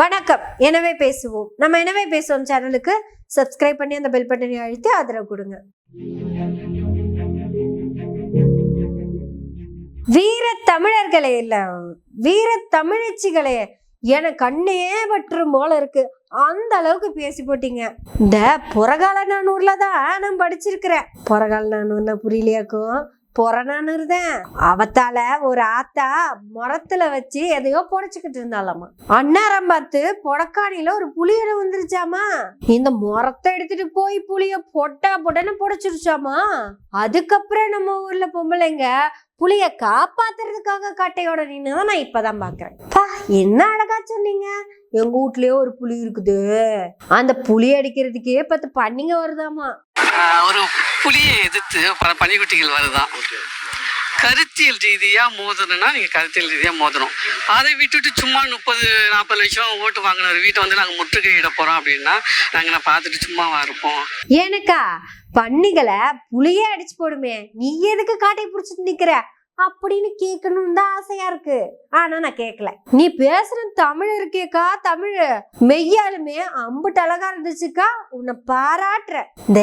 வணக்கம். எனவே பேசுவோம். நம்ம எனவே பேசுவோம் சேனலுக்கு சப்ஸ்கிரைப் பண்ணி அந்த பெல் பட்டனை அழுத்தி ஆதரவு கொடுங்க. வீர தமிழர்களே இல்ல வீர தமிழச்சிகளே என கண்ணே பற்றும் போல இருக்கு. அந்த அளவுக்கு பேசி போட்டீங்க. இந்த புறகால நானூர்ல தான் நான் படிச்சிருக்கிறேன். புறகால நானூர்னா புரியலையாக்கும்? புறநானூறு அவத்தால ஒரு ஆத்தா முரத்துல வச்சு எதையோ புடைச்சுக்கிட்டு இருந்தாலாமா அன்னாரம் பார்த்து புடக்காணியில ஒரு புளியோட வந்துருச்சாமா. இந்த முரத்தை எடுத்துட்டு போய் புளிய பொட்டா பொட்டன்னு புடைச்சிருச்சாமா. அதுக்கப்புறம் நம்ம ஊர்ல பொம்பளைங்க புளிய காப்பாத்துறதுக்காக கட்டையோட நின்னுதான் நான் இப்பதான் பாக்குறேன். என்ன அழகா சொன்னீங்க. எங்க வீட்லயே ஒரு புளி இருக்குது. அந்த புளி அடிக்கிறதுக்கே பத்து பண்ணிங்க வருதாமா. ஒரு புலியை எதிர்த்து பல பனிக்குட்டிகள் வருதான். கருத்தியல் ரீதியா மோதணும்னா நீங்க கருத்தியல் ரீதியா மோதணும். அதை விட்டுட்டு சும்மா முப்பது நாற்பது லட்சம் ஓட்டு வாங்கின ஒரு வீட்டை வந்து நாங்க முற்றுகையிட போறோம் அப்படின்னா நாங்க நான் பார்த்துட்டு சும்மாவா இருப்போம்? ஏனக்கா பன்னிகளை புளியே அடிச்சு போடுமே. நீ எதுக்கு காட்டை புடிச்சிட்டு நிக்கிற? அப்படின்னு கேட்கணும் தான் ஆசையா இருக்கு. ஆனா நான் கேட்கல. நீ பேசுற தமிழ் இருக்கேக்கா தமிழ். மெய்யாலுமே அம்புட்டு அழகா இருந்துச்சுக்கா உன்னை பாராட்டுற. இந்த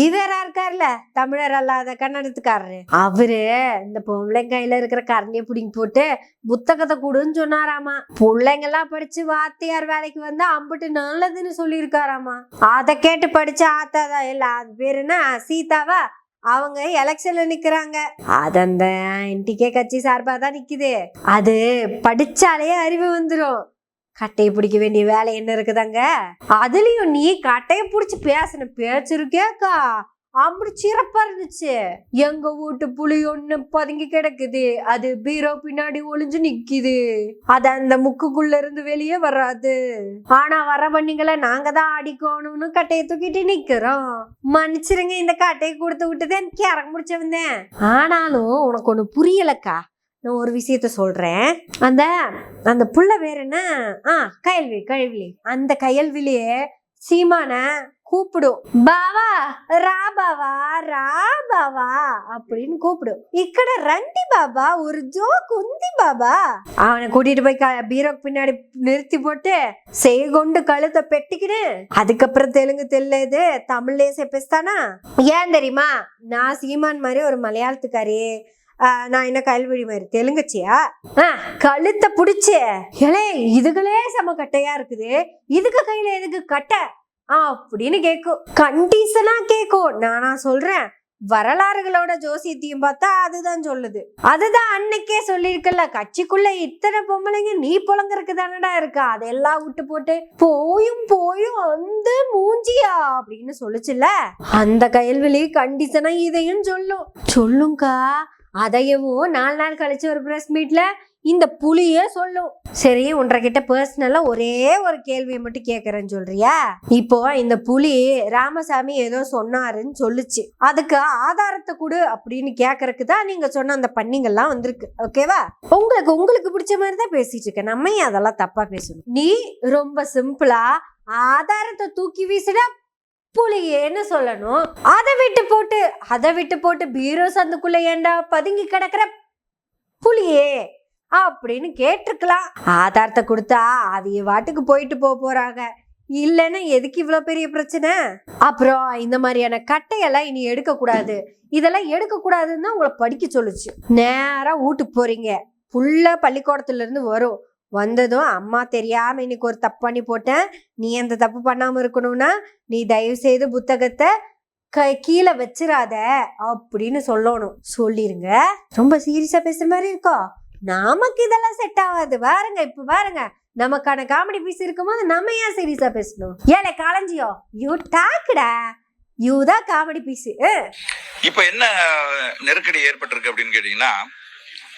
ஈவேரா இருக்கார்ல? தமிழர் அல்லாத கன்னடத்துக்காரரு. அவரு இந்த பொம்பளை கையில இருக்கிற கரண்டியை பிடிங்கி போட்டு புத்தகத்தை கொடுன்னு சொன்னாராமா. பிள்ளைங்க எல்லாம் படிச்சு வாத்தியார் வேலைக்கு வந்து அம்புட்டு நல்லதுன்னு சொல்லியிருக்காராமா. அதை கேட்டு படிச்ச ஆத்தா தான் இல்ல அது பேரு என்ன சீதாவா? அவங்க எலெக்ஷன்ல நிக்கிறாங்க. அது அந்த என்டிகே கட்சி சார்பா தான் நிக்குது. அது படிச்சாலே அறிவு வந்துடும் கட்டையை பிடிக்க வேண்டிய வேலை என்ன இருக்குதாங்க? அதுலயும் நீ கட்டையை பிடிச்சி பேசின பேச்சிருக்கேக்கா அப்படி சிறப்பா இருந்துச்சு. எங்க வீட்டு புலி ஒண்ணு பதுங்கி கிடக்குது. அது பீரோ பின்னாடி ஒளிஞ்சு நிக்குது. அது அந்த முக்குக்குள்ள இருந்து வெளியே வராது. ஆனா வர பண்ணிங்களை நாங்க தான் அடிக்கணும்னு கட்டையை தூக்கிட்டு நிக்கிறோம். மன்னிச்சிருங்க இந்த கட்டையை கொடுத்து விட்டுதான் எனக்கு இறங்க முடிச்ச வந்தேன். ஆனாலும் உனக்கு ஒண்ணு புரியலக்கா. நான் ஒரு விஷயத்த சொல்றேன். அந்த அந்த புள்ள வேற என்ன? ஆ கயல்வி கயல்வி. அந்த கயல்விலியே சீமான கூப்பிடும் பாவா ரா பாவா ரா பாவா அப்படின்னு கூப்பிடும் இக்கட ரண்டி பாபா ஒரு ஜோக் உந்தி பாபா அவனை கூட்டிட்டு போய் பீரோக்கு பின்னாடி நிறுத்தி போட்டு செய்கொண்டு கழுத்தை பெட்டிக்கினு அதுக்கப்புறம் தெலுங்கு தெரியல தமிழ்லயே செப்பிஸ்தானா ஏன் தெரியுமா? நான் சீமான் மாதிரி ஒரு மலையாளத்துக்காரி. நான் என்ன கல்வெடி மாதிரி தெலுங்குச்சியா? ஆ கழுத்தை புடிச்சு. ஏலே இதுகளே செம கட்டையா இருக்குது. இதுக்கு கையில எதுக்கு கட்டை? அப்படின்னு கேட்கும் கண்டிஷனா கேட்கும் நானா சொல்றேன் வரலாறுகளோட ஜோசியத்தையும் பார்த்தா அதுதான் சொல்லுது. அதுதான் அன்னைக்கே சொல்லியிருக்கல கட்சிக்குள்ள இத்தனை பொம்பளைங்க நீ புலங்கறக்கு தானடா இருக்கா? அதெல்லாம் விட்டு போட்டு போயும் போயும் அந்த மூஞ்சியா? அப்படின்னு சொல்லுச்சுல அந்த கயல்வெளி கண்டிஷனா இதையும் சொல்லும். சொல்லுங்கா அதையும் நாலு நாள் கழிச்சு ஒரு பிரஸ் மீட்ல இந்த புலியே சொல்லும் சரி உன்ற கிட்ட பர்சனலா ஒரே ஒரு கேள்வியை மட்டும் கேக்குறேன்னு சொல்றியா? இப்போ இந்த புலி ராமசாமி ஏதோ சொன்னாருன்னு சொல்லுச்சு. அதுக்கு ஆதாரத்தை கொடு அப்படின்னு கேக்குறதுக்கு தான் நீங்க சொன்ன அந்த பண்ணிங்கெல்லாம் வந்திருக்கு. ஓகேவா உங்களுக்கு உங்களுக்கு பிடிச்ச மாதிரி தான் பேசிட்டு இருக்கேன். நம்ம ஏன் அதெல்லாம் தப்பா பேசணும்? நீ ரொம்ப சிம்பிளா ஆதாரத்தை தூக்கி வீசிட புலியேன்னு சொல்லணும். அதை விட்டு போட்டு அதை விட்டு போட்டு பீரோ சந்துக்குள்ள ஏண்டா பதுங்கி கிடக்குற புலியே? அப்படின்னு கேட்டிருக்கலாம். ஆதாரத்தை கொடுத்தா அவிய வாட்டுக்கு போயிட்டு போக போறாங்க. இல்லைன்னா எதுக்கு இவ்வளோ பெரிய பிரச்சனை? அப்புறம் இந்த மாதிரியான கட்டையெல்லாம் இனி எடுக்கக்கூடாது இதெல்லாம் எடுக்கக்கூடாதுன்னு தான் உங்களை படிக்க சொல்லுச்சு. நேராக வீட்டுக்கு போறீங்க. ஃபுல்லாக பள்ளிக்கூடத்துலேருந்து வரும். வந்ததும் அம்மா தெரியாமல் இன்னைக்கு ஒரு தப்பு பண்ணி போட்டேன். நீ அந்த தப்பு பண்ணாமல் இருக்கணும்னா நீ தயவு செய்து புத்தகத்தை க கீழே வச்சிடாத அப்படின்னு சொல்லணும். சொல்லிருங்க. ரொம்ப சீரியஸாக பேசுகிற மாதிரி இருக்கோ? நமக்கு இதெல்லாம் செட் ஆகாது. பாருங்க இப்ப பாருங்க நமக்கான காமெடி பீஸ் இருக்கும்போது நம்ம ஏன் சீரியஸா பேசணும்? ஏழை காலஞ்சியோ யூ டாக்குடா யூ தான் காமெடி பீஸ் இப்ப என்ன நெருக்கடி ஏற்பட்டிருக்கு அப்படின்னு கேட்டீங்கன்னா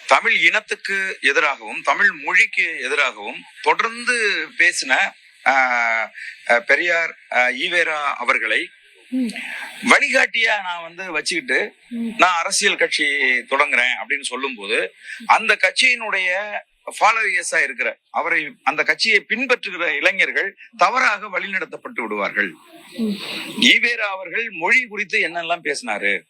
தமிழ் இனத்துக்கு எதிராகவும் தமிழ் மொழிக்கு எதிராகவும் தொடர்ந்து பேசின பெரியார் ஈவேரா அவர்களை வழிகாட்டியா நான் வந்து வச்சுக்கிட்டு நான் அரசியல் கட்சி தொடங்குறேன் அப்படின்னு சொல்லும்போது அந்த கட்சியினுடைய ஃபாலோயர்ஸா இருக்கிற அவரை அந்த கட்சியை பின்பற்றுகிற இளைஞர்கள் தவறாக வழிநடத்தப்பட்டு விடுவார்கள். ஈவேரா அவர்கள் மொழி குறித்து என்னெல்லாம் பேசினாரு?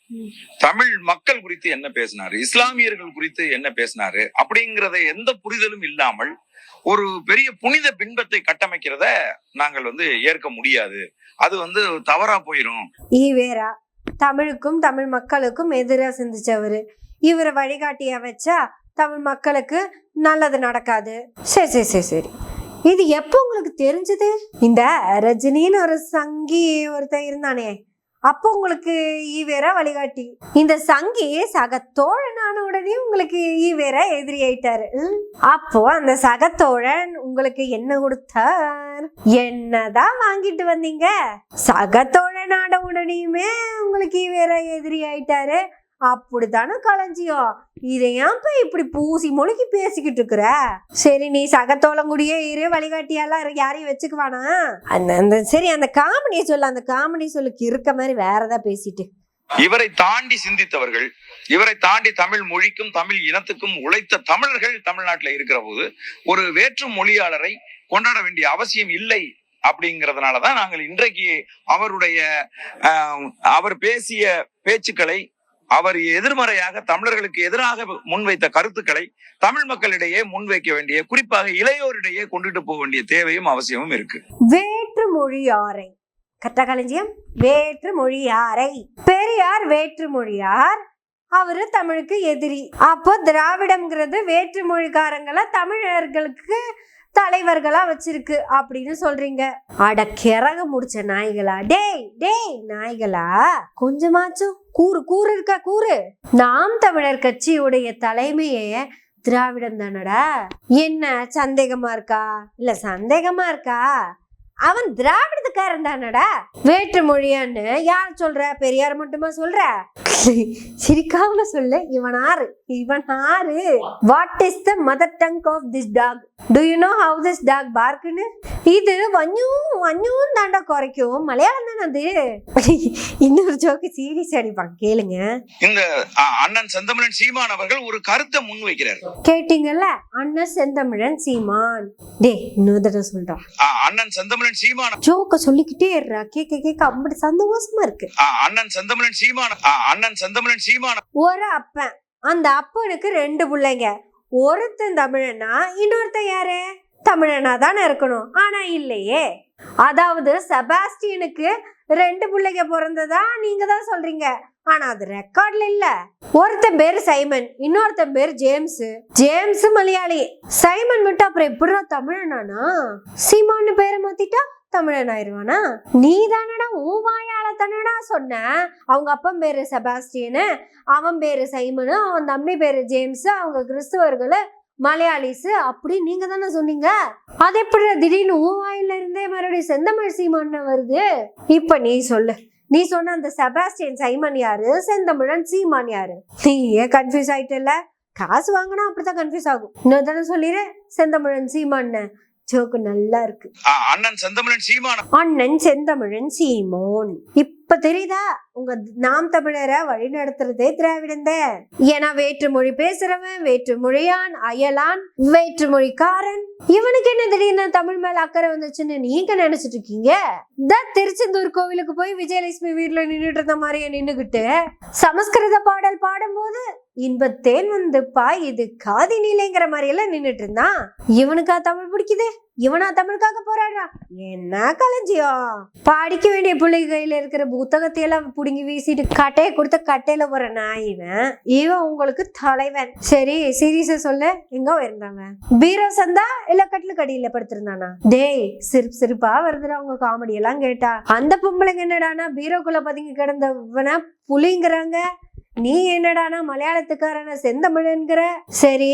தமிழ் மக்கள் குறித்து என்ன பேசினாரு? இஸ்லாமியர்கள் குறித்து என்ன பேசினாரு? அப்படிங்கறத எந்த புரிதலும் இல்லாமல் ஒரு பெரிய புனித பின்பத்தை கட்டமைக்கிறத நாங்கள் வந்து ஏற்க முடியாது. அது வந்து தவறா போயிரும். ஈவேரா தமிழுக்கும் தமிழ் மக்களுக்கும் எதிராக சிந்திச்சவரு. இவரை வழிகாட்டிய வச்சா தமிழ் மக்களுக்கு நல்லது நடக்காது. சரி சரி சரி சரி. இது எப்போ உங்களுக்கு தெரிஞ்சது? இந்த ரஜினின்னு ஒரு சங்கி ஒருத்தன் இருந்தானே. அப்போ உங்களுக்கு ஈவேரா வழிகாட்டி. இந்த சங்கி சக தோழனான உடனே உங்களுக்கு ஈவேரா எதிரி ஆயிட்டாரு. ம்? அப்போ அந்த சக தோழன் உங்களுக்கு என்ன கொடுத்தார்? என்னதான் வாங்கிட்டு வந்தீங்க? சக தோழனான உடனேயுமே உங்களுக்கு ஈவேரா எதிரி ஆயிட்டாரு. அப்படித்தானே களஞ்சியம் இதை ஏன்ப்பா இப்படி பூசி மொழிக்கு பேசிக்கிட்டு இருக்கிற? சரி நீ சகத்தோளங்குடியே இரு வழிகாட்டியெல்லாம் யாரையும் வச்சுக்குவானா? அந்த அந்த சரி அந்த காமெடியை சொல்லு அந்த காமெடி சொல்லுக்கு இருக்க மாதிரி வேற ஏதாவது பேசிட்டு. இவரை தாண்டி சிந்தித்தவர்கள் இவரை தாண்டி தமிழ் மொழிக்கும் தமிழ் இனத்துக்கும் உழைத்த தமிழர்கள் தமிழ்நாட்டில் இருக்கிற போது ஒரு வேற்று மொழியாளரை கொண்டாட வேண்டிய அவசியம் இல்லை அப்படிங்கறதுனாலதான் நாங்கள் இன்றைக்கு அவருடைய அவர் பேசிய பேச்சுக்களை அவர் எதிர்மறையாக தமிழர்களுக்கு எதிராக முன்வைத்த கருத்துக்களை தமிழ் மக்களிடையே முன்வைக்க வேண்டிய குறிப்பாக இளையோரிடையே கொண்டுட்டு போக வேண்டிய தேவையும் அவசியமும் இருக்கு. வேற்று மொழியாரை கரெக்டா களஞ்சியம். வேற்று மொழியாரை பெரியார் வேற்று மொழியார் அவரு தமிழுக்கு எதிரி. அப்போ திராவிடம்ங்கிறது வேற்று மொழிக்காரங்களை தமிழர்களுக்கு தலைவர்களா வச்சிருக்கு அப்படின்னு சொல்றீங்க. அட கிறக முடிச்ச நாய்களா? டேய் டேய் நாய்களா? கொஞ்சமாச்சும் கூறு கூறு இருக்கா கூறு? நாம் தமிழர் கட்சியுடைய தலைமையே திராவிடம் தானடா என்ன சந்தேகமா இருக்கா? இல்ல சந்தேகமா இருக்கா? அவன் திராவிடத்துக்காரன் தானடா வேற்று மொழியான்னு யார் சொல்ற? பெரியார் மட்டுமா சொல்ற? சிரிக்காம சொல்லு இவன் ஆறு. இவன் ஆறு. What is the mother tongue of this dog do you know how this dog பார்க்குன்னு இது வஞ்சும் வஞ்சும் தாண்டா குறைக்கும். மலையாளம் தானே அது. இன்னொரு ஜோக்கு சீரியஸ் அடிப்பான். கேளுங்க. இந்த அண்ணன் செந்தமிழன் சீமான் அவர்கள் ஒரு கருத்தை முன்வைக்கிறார். கேட்டீங்கல்ல? அண்ணன் செந்தமிழன் சீமான். டேய் இன்னொரு தடவை சொல்றா. அஹ், அண்ணன் செந்தமிழன் சீமான் ஜோக்க சொல்லிக்கிட்டே இருறா. கேட்க கேட்க அப்படி சந்தோஷமா இருக்கு. அண்ணன் செந்தமிழன் சீமான் அண்ணன் செந்தமிழன் சீமான் ஒரு அப்பன். அந்த அப்பனுக்கு ரெண்டு பிள்ளைங்க. ஒருத்தன் தமிழனா இன்னொருத்தன் யாரு? தமிழனா தானே இருக்கணும். ஆனா இல்லையே. அதாவது செபாஸ்டியனுக்கு ரெண்டு பிள்ளைங்க பிறந்ததா நீங்க தான் சொல்றீங்க. ஆனா அது ரெக்கார்ட்ல இல்ல. ஒருத்தன் பேர் சைமன் இன்னொருத்தன் பேர் ஜேம்ஸ். ஜேம்ஸ் மலையாளி. சைமன் விட்டு அப்புறம் எப்படிடா தமிழனானா சீமான்னு பேரை மாத்திட்டா தமிழன் ஆயிருவானா? நீ தானடா உன் வாயால தானடா சொன்ன. அவங்க அப்பன் பேரு செபாஸ்டியனு அவன் பேரு சைமனு அவன் தம்பி பேரு ஜேம்ஸ் அவங்க கிறிஸ்துவர்களை மலையாளிஸ் அப்படி நீங்க தானே சொன்னீங்க? அது எப்படி? திடீர்னு உன் வாயில இருந்தே மறுபடியும் செந்தமிழ் சீமான்னு வருது? இப்ப நீ சொல்லு. நீ சொன்ன அந்த செபாஸ்டியன் சைமன் யாரு? செந்தமிழன் சீமான் யாரு? நீ ஏன் கன்ஃபியூஸ் ஆயிட்டல காசு வாங்கினா அப்படித்தான் கன்ஃபியூஸ் ஆகும். இன்னொரு தானே சொல்லிடு செந்தமிழன் சீமான்னு. ஜோக்கு நல்லா இருக்கு. அண்ணன் செந்தமிழன் சீமான். அண்ணன் செந்தமிழன் சீமோன். இப்ப தெரியுதா? உங்க நாம் தமிழரை வழி நடத்துறதே திராவிடந்த. ஏன்னா வேற்றுமொழி பேசுறவன் வேற்றுமொழியான் அயலான் வேற்றுமொழிக்காரன். இவனுக்கு என்ன திடீர்னு தமிழ் மேல அக்கறை வந்துச்சுன்னு நீங்க நினைச்சிட்டு இருக்கீங்க? இந்த திருச்செந்தூர் கோவிலுக்கு போய் விஜயலட்சுமி வீட்டுல நின்றுட்டு இருந்த மாதிரியே நின்னுகிட்டு சமஸ்கிருத பாடல் பாடும்போது இன்பத்தேன் வந்து பாய் இது காதி நீலைங்கிற மாதிரி எல்லாம் நின்றுட்டு இருந்தான் இவனுக்கா தமிழ் பிடிக்குது? இவனா தமிழுக்காக போராடுறான் என்ன களஞ்சியம்? படிக்க வேண்டிய பிள்ளை கையில இருக்கிற புத்தகத்தை எல்லாம் புடுங்கி வீசிட்டு கட்டையை கொடுத்த கட்டையில போற நாய் இவன். இவன் உங்களுக்கு தலைவன். சரி சீரியஸா சொல்ல. எங்க இருந்தாங்க பீரோ சந்தா இல்ல கட்டில் கடியில படுத்திருந்தானா? டேய் சிரிப்பு சிரிப்பா வருதுடா உங்க காமெடி எல்லாம் கேட்டா. அந்த பொம்பளைங்க என்னடானா பீரோக்குள்ள பதுங்கி கிடந்தவன புலிங்கிறாங்க. நீ என்னடானா மலையாளத்துக்காரன செந்தமிழன்கிற? சரி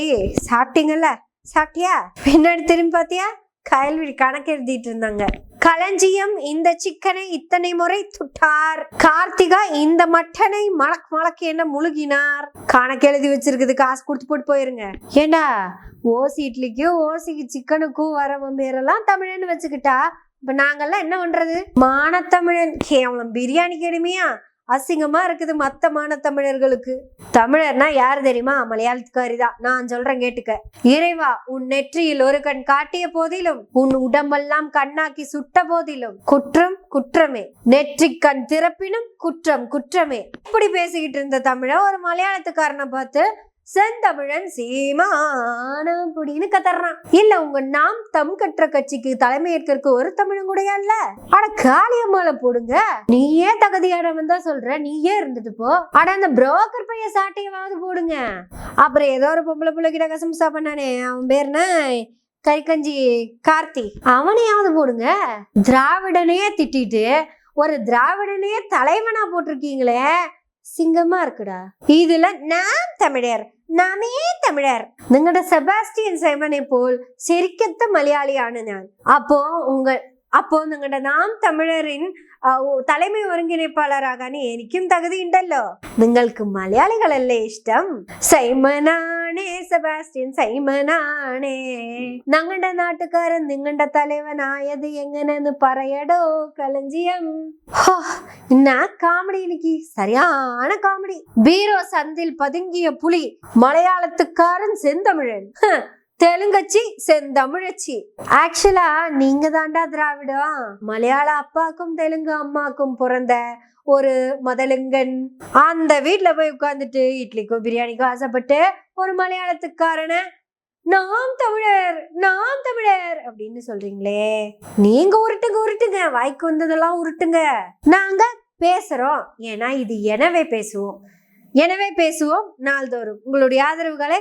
சாப்பிட்டீங்கல்ல? சாப்பிட்டியா? பின்னாடி திரும்பி பாத்தியா கயல்விழி கணக்கு எழுதிட்டு இருந்தாங்க. களஞ்சியம் இந்த சிக்கனை இத்தனை முறை துட்டார். கார்த்திகா இந்த மட்டனை மலக் மலக்கு என்ன முழுகினார். கணக்கு எழுதி வச்சிருக்குது காசு கொடுத்து போட்டு போயிருங்க. ஏண்டா ஓசி இட்லிக்கும் ஓசிக்கு சிக்கனுக்கும் வரவன் பேரெல்லாம் தமிழன்னு வச்சுக்கிட்டா இப்ப நாங்கெல்லாம் என்ன பண்றது? மானத்தமிழன். கேவலம் பிரியாணி கேடுமையா அசிங்கமாக இருக்குது மற்ற மானத்தமிழர்களுக்கு தமிழர்னா யார் தெரியுமா? மலையாளத்துக்காரி தான் நான் சொல்கிறேன் கேட்டுக்க. இறைவா உன் நெற்றியில் ஒரு கண் காட்டிய போதிலும் உன் உடம்பெல்லாம் கண்ணாக்கி சுட்ட போதிலும் குற்றம் குற்றமே. நெற்றி கண் திறப்பினும் குற்றம் குற்றமே. இப்படி பேசிக்கிட்டு இருந்த தமிழை ஒரு மலையாளத்துக்காரனை பார்த்து செந்தமிழன் சீமான அப்படின்னு கத்தர்றான் இல்ல உங்க நாம் தம் கற்ற கட்சிக்கு தலைமை ஒரு தமிழும் கூடயா இல்ல அட காளியம்மால போடுங்க. நீயே தகுதியானவன் தான் சொல்ற. நீயே இருந்துட்டு போ. அட அந்த புரோக்கர் பைய சாட்டையவாவது போடுங்க. அப்புறம் ஏதோ ஒரு பொம்பளை பிள்ளை கிட்ட கசம்சா பண்ணானே அவன் பேர் என்ன? கறிக்கஞ்சி கார்த்தி. அவனையாவது போடுங்க. திராவிடனையே திட்டிட்டு ஒரு திராவிடனையே தலைவனா போட்டிருக்கீங்களே. സിംഗമാ இருக்குடா இதுல நாம் തമിഴർ നാമേ തമിഴർ നിങ്ങളുടെ സെബാസ്റ്റ്യൻ സൈമനെ പോൽ ശരിക്കത്തെ മലയാളിയാണ് ഞാൻ അപ്പോ ഉങ്കൾ അപ്പോ നിങ്ങളുടെ നാം തമിഴറിൻ தலைமை ஒருங்கிணைப்பாளராகான എനിക്കും തകുതിയുണ്ടല്ലോ നിങ്ങൾക്ക് മലയാളികളല്ലേ ഇഷ്ടം സൈമനാ സൈമനാണേ സെബാസ്റ്റ്യൻ സൈമനാണേ ഞങ്ങളുടെ നാട്ടുകാരൻ നിങ്ങളുടെ തലവനായത് എങ്ങനെന്ന് പറയടോ കളഞ്ചിയം ഹോ, ഇന്നാ காமெடி இன்னைக்கு சரியான காமெடி பீரோ சந்தில் பதுங்கிய புலி மலையாளத்துக்காரன் செந்தமிழன் ஹ, தெலுங்கச்சி செந்தமிழச்சி. ஆக்சுவலா நீங்க தாண்டா திராவிடம். மலையாள அப்பாக்கும் தெலுங்கு அம்மாக்கும் பிறந்த ஒரு மதலுங்கன். அந்த வீட்டுல போய் உட்காந்துட்டு இட்லிக்கும் பிரியாணிக்கும் ஆசைப்பட்டு ஒரு மலையாளத்துக்காரன நாம் தமிழர் நாம் தமிழர் அப்படின்னு சொல்றீங்களே. நீங்க உருட்டுங்க உருட்டுங்க. வாய்க்கு வந்ததெல்லாம் உருட்டுங்க. நாங்க பேசுறோம். ஏன்னா இது எனவே பேசுவோம். எனவே பேசுவோம் நாள்தோறும். உங்களுடைய ஆதரவுகளை